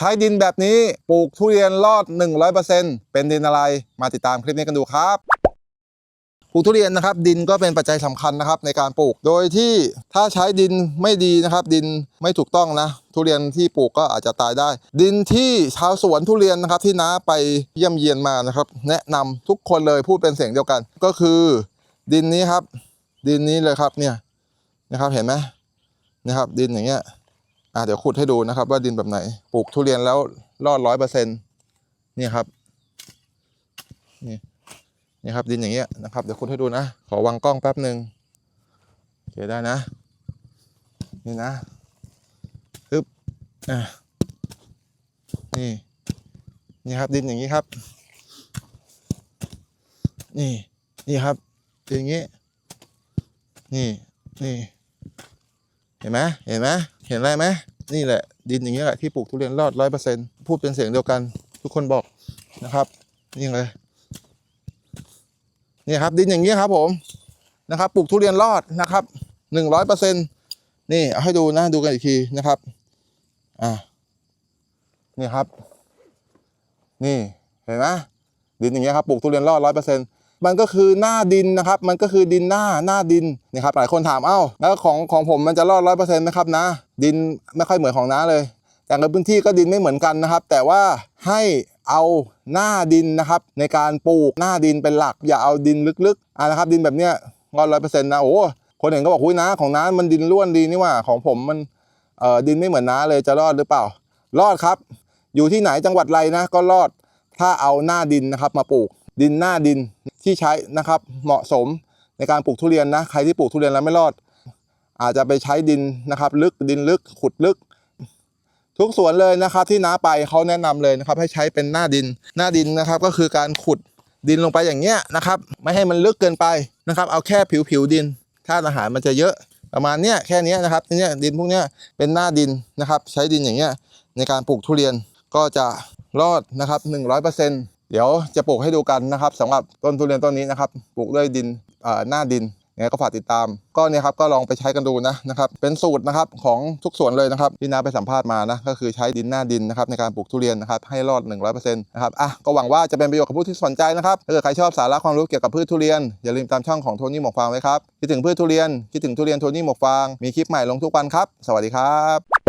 ช้ดินแบบนี้ปลูกทุเรียนรอด 100%เป็นดินอะไรมาติดตามคลิปนี้กันดูครับปลูกทุเรียนนะครับ ดินก็เป็นปัจจัยสำคัญนะครับในการปลูก โดยที่ถ้าใช้ดินไม่ดีนะครับ ดินไม่ถูกต้องนะ ทุเรียนที่ปลูกก็อาจจะตายได้ ดินที่ชาวสวนทุเรียนนะครับที่น้าไปเยี่ยมเยียนมานะครับ แนะนำทุกคนเลยพูดเป็นเสียงเดียวกัน ก็คือ ดินนี้ครับ ดินนี้เลยครับเนี่ยนะครับเห็นไหมนะครับ ดินอย่างเงี้ย อะเดี๋ยวขุดให้ดูนะครับ ว่าดินแบบไหน ปลูกทุเรียนแล้วรอดร้อยเปอร์เซ็นต์นี่ครับ นี่นี่ครับดินอย่างเงี้ยนะครับเดี๋ยวคุณให้ดูนะ ขอวางกล้องแป๊บหนึ่งโอเคได้นะ นี่นะฮึบอะนี่นี่ครับดินอย่างนี้ครับ นี่นี่ครับดินอย่างนี้นี่นี่เห็นไหมเห็นไหมเห็นอะไรไหม นี่แหละ ดินอย่างนี้ยแหละที่ปลูกทุเรียนรอดร้อยเปอร์เซ็นต์พูดเป็นเสียงเดียวกันทุกคนบอกนะครับ นี่เลยนี่ครับ ดินอย่างนี้ยครับ ผมนะครับ ปลูกทุเรียนรอดนะครับหนึ่งร้อยเปอร์เซ็นต์นี่เอาให้ดูนะดูกันอีกทีนะครับ อ่านี่ครับ นี่เห็นไหมดินอย่างเงี้ยครับปลูกทุเรียนรอดร้อยเปอร์เซ็นต์ มันก็คือหน้าดินนะครับ มันก็คือดินหน้าหน้าดินนี่ครับหลายคนถามเอ้าแล้วของของผมมันจะรอดร้อยเปอร์เซ็นต์ไหมครับนะ ดินไม่ค่อยเหมือนของน้าเลย แต่ละพื้นที่ก็ดินไม่เหมือนกันนะครับ แต่ว่าให้เอาหน้าดินนะครับในการปลูกหน้าดินเป็นหลัก อย่าเอาดินลึกๆอะนะครับ ดินแบบเนี้ยรอยร้อยเปอร์เซ็นต์นะโอ้คนเห็นก็บอกหุ้ยนะของน้ามันดินร่วนดีนี่ว่าของผมมันเอ่อดินไม่เหมือนน้าเลยจะรอดหรือเปล่า รอดครับ อยู่ที่ไหนจังหวัดไรนะก็รอด ถ้าเอาหน้าดินนะครับมาปลูกดินหน้าดินที่ใช้นะครับเหมาะสมในการปลูกทุเรียนนะใครที่ปลูกทุเรียนแล้วไม่รอด อาจจะไปใช้ดินนะครับลึกดินลึกขุดลึก ทุกสวนเลยนะครับที่น้าไปเขาแนะนำเลยนะครับให้ใช้เป็นหน้าดินหน้าดินนะครับก็คือการขุดดินลงไปอย่างเงี้ยนะครับไม่ให้มันลึกเกินไปนะครับ เอาแค่ผิวผิวดินธาตุอาหารมันจะเยอะประมาณเนี้ยแค่นี้นะครับเนี่ยดินพวกเนี้ยเป็นหน้าดินนะครับ ใช้ดินอย่างเงี้ยในการปลูกทุเรียนก็จะ รอดนะครับ100%เดี๋ยวจะปลูกให้ดูกันนะครับสำหรับต้นทุเรียนต้นนี้นะครับปลูกด้วยดินหน้าดินยังไงก็ฝากติดตาม ก็เนี่ยครับก็ลองไปใช้กันดูนะนะครับเป็นสูตรนะครับของทุกสวนเลยนะครับที่น้าไปสัมภาษณ์มานะก็คือใช้ดินหน้าดินนะครับในการปลูกทุเรียนนะครับให้รอด 100%นะครับอะก็หวังว่าจะเป็นประโยชน์กับผู้ที่สนใจนะครับถ้าเกิดใครชอบสาระความรู้เกี่ยวกับพืชทุเรียน อย่าลืมตามช่องของโทนี่หมวกฟางไว้ครับคิดถึงพืชทุเรียนคิดถึงทุเรียนโทนี่หมวกฟางมีคลิปใหม่ลงทุกวันครับ สวัสดีครับ